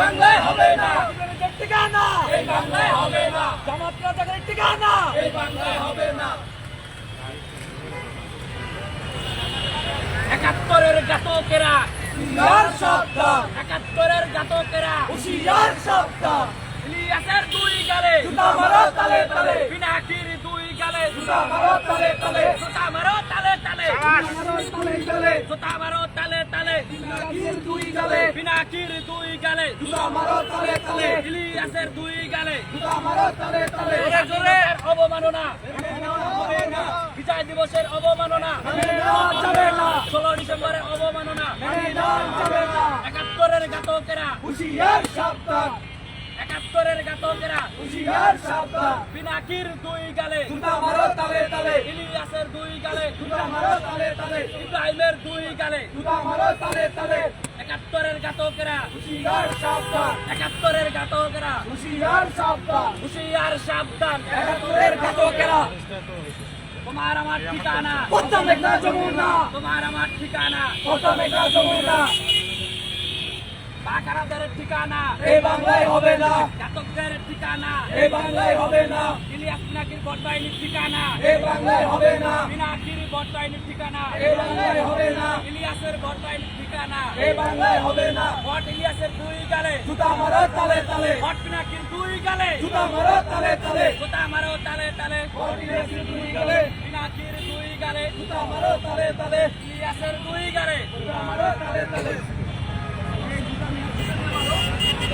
বাংলায় হবে না। ঠিকানা এই বাংলায় হবে না। জামাত রাজাকারের ঠিকানা। এই বাংলায় হবে না। একাত্তরের ঘাতকেরা হুশিয়ার সাবধান একাত্তরের ঘাতকেরা হুশিয়ার সাবধান ইলিয়াসের দুই গালে। জুতা মারো তালে তালে। পিনাকির দুই গালে। জুতা মারো তালে তালে। জুতা মারো তালে তালে। মারো তালে তালে। জুতা মারো দুই গালে। পিনাকির দুই গালে। দুটা মারো তালে তালে। ইলিয়াসের দুই গালে। দুটা মারো তালে তালে। জোরে জোরে। অবমাননা। মেনে নেওয়া হবে না বিজয় দিবসের অবমাননা। মেনে যাবে না। ষোলো ডিসেম্বরের অবমাননা। যাবে না। একাত্তরের ঘাতকেরা। হুশিয়ার সাবধান। ঘাতকেরা হুশিয়ার সাবধান। পিনাকির দুই গালে। জুতা মারো তালে তালে। ইলিয়াসের দুই গালে। জুতা মারো তালে তালে। ইব্রাহিমের দুই গালে। জুতা মারো তালে তালে। একাত্তরের ঘাতকেরা। হুশিয়ার সাবধান। একাত্তরের ঘাতকেরা। হুশিয়ার সাবধান। হুশিয়ার সাবধান। একাত্তরের ঘাতকেরা। তোমার আমার ঠিকানা। তোমার আমার ঠিকানা। বাকারাদের ঠিকানা। এই বাংলায় হবে না। ঘাতকদের ঠিকানা। এই বাংলায় হবে না। ইলিয়াস পিনাকির বটবাহিনীর ঠিকানা। এই বাংলায় হবে না। পিনাকির বটবাহিনীর ঠিকানা। এই বাংলায় হবে না। ইলিয়াসের বটবাহিনীর ঠিকানা। এই বাংলায় হবে না। বট ইলিয়াসের দুই গালে। জুতা মারো তালে তালে। বট পিনাকির দুই গালে। জুতা মারো তালে তালে। জুতা মারো তালে তালে। কটিলেসি দুই গলে। পিনাকির দুই গালে। জুতা মারো তালে তালে। ইলিয়াসের দুই গালে। জুতা মারো তালে তালে।